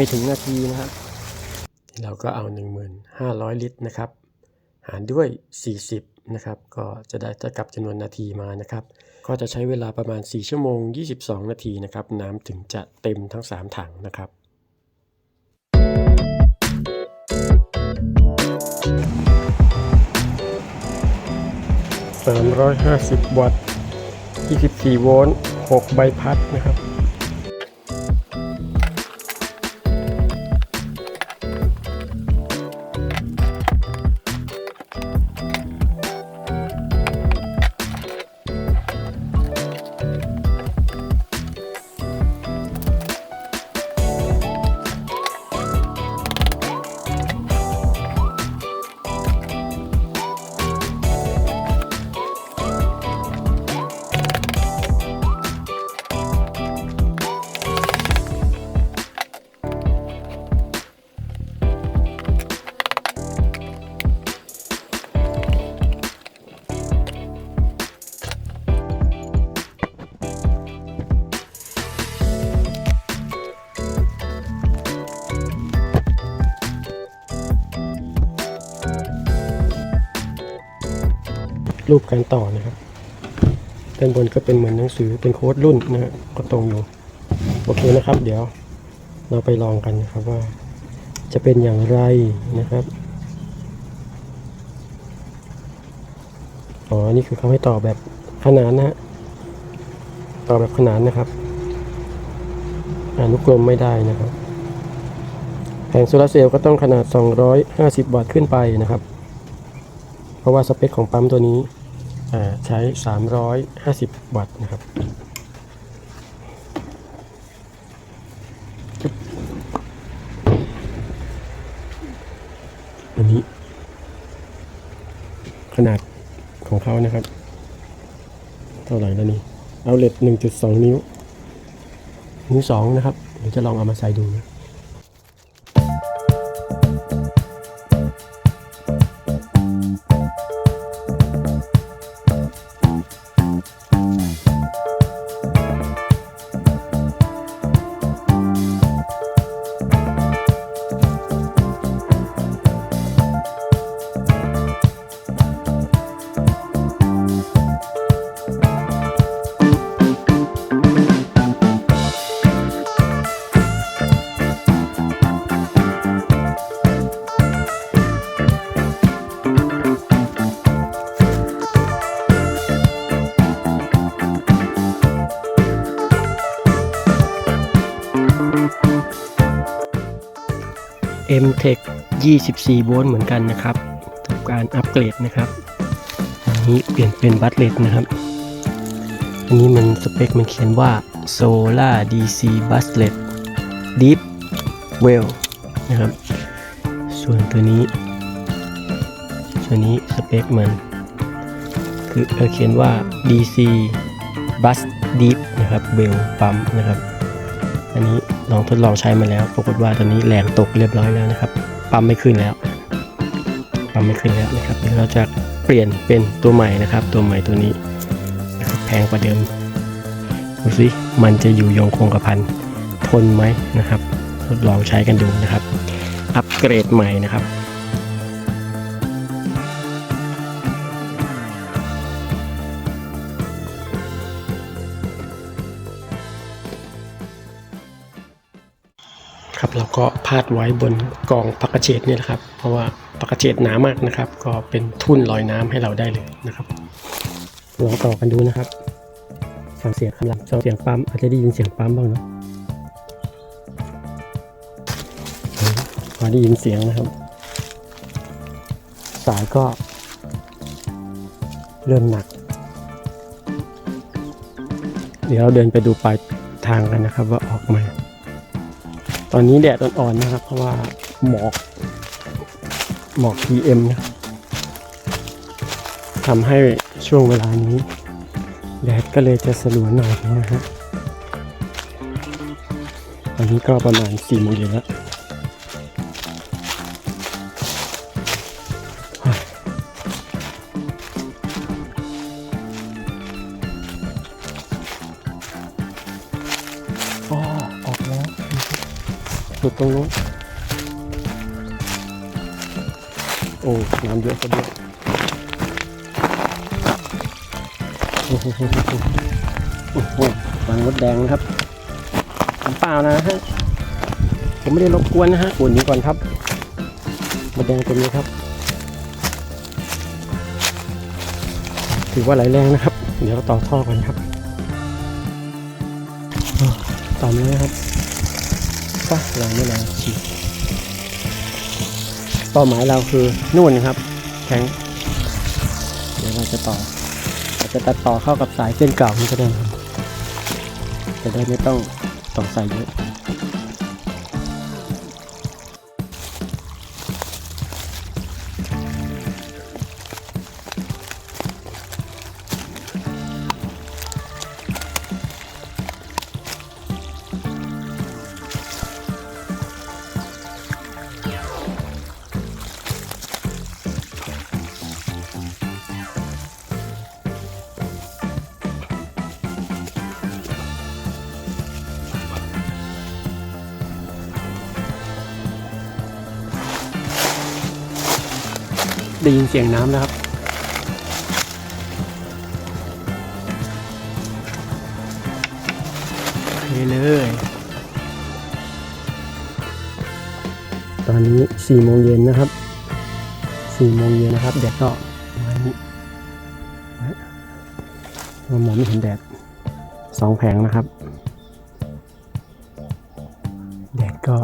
ไม่ถึงนาทีนะครับเราก็เอา 1,500 ลิตรนะครับ หารด้วย 40 นะครับ ก็จะได้เท่ากับจำนวนนาทีมานะครับ ก็จะใช้เวลาประมาณ 4 ชั่วโมง 22 นาทีนะครับ น้ำถึงจะเต็มทั้ง 3 ถังนะครับ350 วัตต์ 24 โวลต์ 6 ใบพัดนะครับ รูปการต่อนะครับด้านบนก็เป็นเหมือนหนังสือเป็นโค้ดรุ่นนะฮะก็ตรงอยู่ โอเคนะครับ เดี๋ยวเราไปลองกันนะครับว่า จะเป็นอย่างไรนะครับอ๋อนี่คือเขาให้ต่อแบบขนานนะฮะต่อแบบขนานนะครับอนุกรมไม่ได้นะครับแผงโซลาเซลล์ก็ต้องขนาด 250 วัตต์ขึ้นไปนะครับ เพราะว่าสเปคของปั๊มตัวนี้ ใช้ 350 วัตต์นะครับอันนี้ ขนาดของเขานะครับ เท่าไหร่แล้วนี่เอาเลต1.2 นิ้ว นิ้วสองนะครับ เดี๋ยวจะลองเอามาใส่ดูนะ M-Tech 24 โวลต์เหมือนกันนะครับทำการอัปเกรดนะครับ อันนี้เปลี่ยนเป็นบัตเลตนะครับ อันนี้มันสเปคมันเขียนว่า Solar DC Buslet Deep Well นะครับ ส่วนตัวนี้ ส่วนนี้สเปคมัน คือเเขียนว่า DC Bus Deep นะครับ Well ปั๊มนะครับ อันนี้ ลองทดลองใช้มาแล้วปรากฏว่าตอนนี้แรงตกเรียบร้อยแล้วนะครับ ปั๊มไม่ขึ้นแล้ว ปั๊มไม่ขึ้นแล้วนะครับเดี๋ยวเราจะเปลี่ยนเป็นตัวใหม่นะครับ ตัวใหม่ตัวนี้แพงกว่าเดิมดูสิมันจะอยู่ยงคงกระพันทนไหมนะครับ ทดลองใช้กันดูนะครับ อัปเกรดใหม่นะครับ ครับเราก็พาดไว้บนกองผักกระเฉดเนี่ยนะครับ เพราะว่าผักกระเฉดหนามากนะครับ ก็เป็นทุ่นลอยน้ำให้เราได้เลยนะครับลองต่อกันดูนะครับฟังเสียงคำลังเสียงปั๊มอาจจะได้ยินเสียงปั๊มบ้างเนาะพอได้ยินเสียงนะครับ สายก็ เริ่มหนัก เดี๋ยวเราเดินไปดูปลายทางกันนะครับว่าออกมา ตอนนี้แดดอ่อนๆนะครับ เพราะว่าหมอก หมอก PM นะทำให้ช่วงเวลานี้ แดดก็เลยจะสลัวหน่อยนะฮะตอนนี้ก็ประมาณ4โมงเย็นแล้ว โอ้น้ำเยอะซะด้วยโอ้โหโอ้โหวางมดแดงนะครับเปล่านะฮะผมไม่ได้รบกวนนะฮะอุ่นนี้ก่อนครับมดแดงตัวนี้ครับ ถือว่าไหลแรงนะครับ เดี๋ยวเราต่อท่อกันครับต่อเลยครับป่ะแรงไม่แรงฉีด เป้าหมายเราคือนู่นครับแทงเดี๋ยวเราจะต่อเราจะตัดต่อเข้ากับสายเส้นเก่านี้ก็ได้ครับจะได้ไม่ต้องต่อสายเยอะ ได้ยินเสียงน้ำแล้วครับ เทเลย ตอนนี้สี่โมงเย็นนะครับสี่โมงเย็นนะครับ แดดก็มานี้เรามองไม่เห็นแดดสองแผงนะครับ แดดก็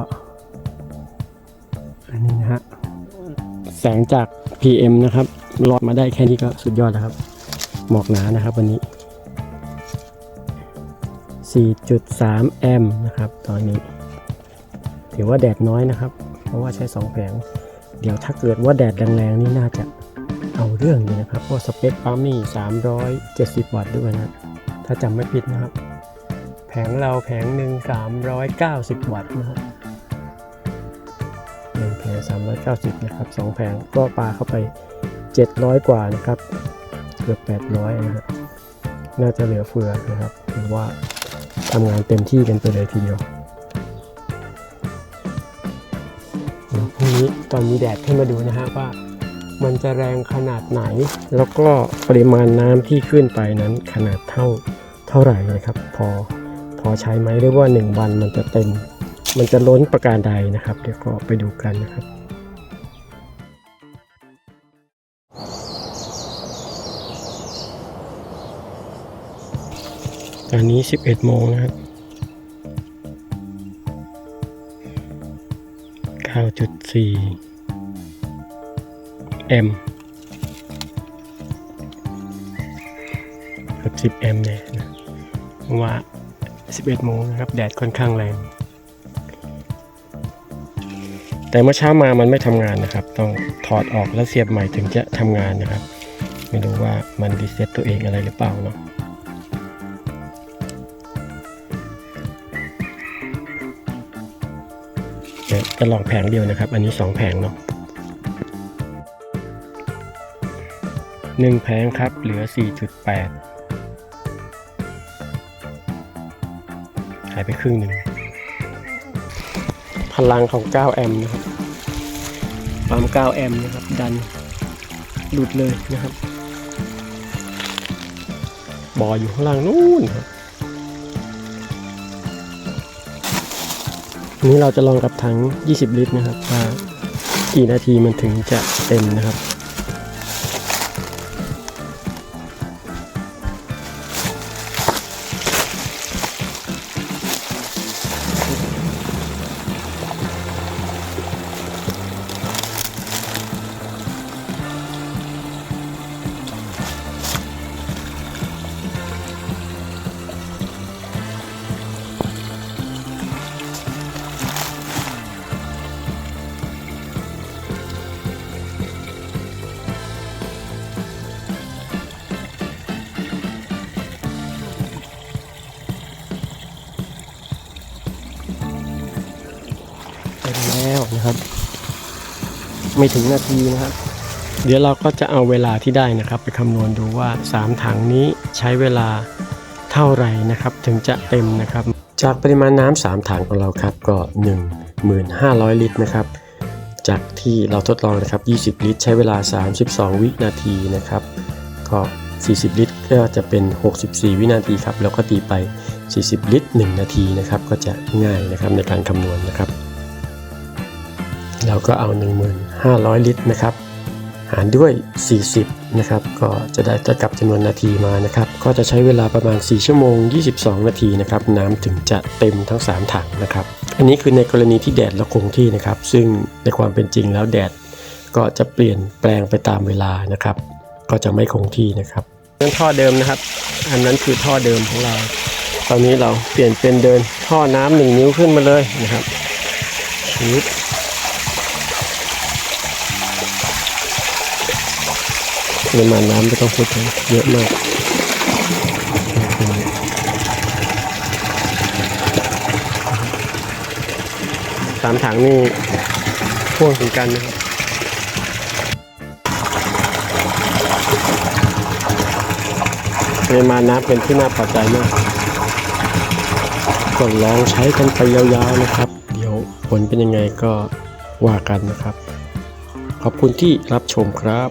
อันนี้นะฮะ แสงจาก PM นะครับรอดมาได้แค่นี้ก็สุดยอดแล้วครับ หมอกหนานะครับวันนี้ 4.3 แอมป์นะครับ ตอนนี้ ถือว่าแดดน้อยนะครับ เพราะว่าใช้ 2 แผง เดี๋ยวถ้าเกิดว่าแดดแรงๆนี่น่าจะเอาเรื่องเลยนะครับ เพราะสเปคปั๊มนี่ 370 วัตต์ด้วยนะ ถ้าจำไม่ผิดนะครับ แผงเราแผงหนึ่ง390 วัตต์นะครับ 390นะครับสองแผงก็ปลาเข้าไป 700 กว่านะครับเกือบ800นะครับน่าจะเหลือเฟือนะครับถือว่าทำงานเต็มที่กันไปเลยทีเดียวเดี๋ยวพรุ่งนี้ตอนมีแดดขึ้นมาดูนะฮะว่ามันจะแรงขนาดไหน แล้วก็ปริมาณน้ำที่ขึ้นไปนั้นขนาดเท่าเท่าไหร่นะครับ พอพอใช้ไหมหรือว่า 1 วันมันจะเต็ม มันจะล้นประการใดนะครับ เดี๋ยวก็ไปดูกันนะครับ อนนี้ 11 โมงนะครับ 9.4 แอมกือบ10 แอมเนี่ยนะเพราะว่า 11 โมงนะครับ แดดค่อนข้างแรง แต่เมื่อเช้ามามันไม่ทำงานนะครับ ต้องถอดออกแล้วเสียบใหม่ถึงจะทำงานนะครับ ไม่รู้ว่ามันรีเซ็ตตัวเองอะไรหรือเปล่าเนาะ เดี๋ยวจะลองแผงเดียวนะครับ อันนี้สองแผงเนาะหนึ่งแผงครับ เหลือ 4.8 หายไปครึ่งหนึ่ง พลังของ 9 แอมป์นะครับปั๊ม9 แอมป์นะครับ ดันหลุดเลยนะครับ บออยู่ข้างล่างนู่นครับ นี้เราจะลองกับถัง 20 ลิตรนะครับว่ากี่นาทีมันถึงจะเต็มนะครับ ไม่ถึงนาทีนะครับ เดี๋ยวเราก็จะเอาเวลาที่ได้นะครับ ไปคำนวณดูว่า 3 ถังนี้ใช้เวลาเท่าไหร่นะครับ ถึงจะเต็มนะครับ จากปริมาณน้ำ3ถังของเราครับก็1 15,000 ลิตรนะครับ จากที่เราทดลองนะครับ 20 ลิตร ใช้เวลา 32 วินาทีนะครับ ก็ 40 ลิตรก็จะเป็น 64 วินาทีครับ แล้วก็ตีไป 40 ลิตร 1 นาทีนะครับ ก็จะง่ายนะครับในการคำนวณนะครับ เราก็เอา 1,500 ลิตรนะครับ หารด้วย 40 นะครับ ก็จะได้เท่ากับจำนวนนาทีมานะครับ ก็จะใช้เวลาประมาณ 4 ชั่วโมง 22 นาทีนะครับ น้ำถึงจะเต็มทั้ง 3 ถังนะครับ อันนี้คือในกรณีที่แดดแล้วคงที่นะครับ ซึ่งในความเป็นจริงแล้วแดดก็จะเปลี่ยนแปลงไปตามเวลานะครับ ก็จะไม่คงที่นะครับนั่นท่อเดิมนะครับ อันนั้นคือท่อเดิมของเรา ตอนนี้เราเปลี่ยนเป็นเดินท่อน้ำหนึ่งนิ้วขึ้นมาเลยนะครับชีด ริมาณน้ำไม่ต้องพูดถึงเยอะมากสามถังนี่พ่วงถึงกันนะครับปริมาณน้ำเป็นที่น่าพอใจมากก็ลองใช้กันไปยาวๆนะครับ เดี๋ยวผลเป็นยังไงก็ว่ากันนะครับ ขอบคุณที่รับชมครับ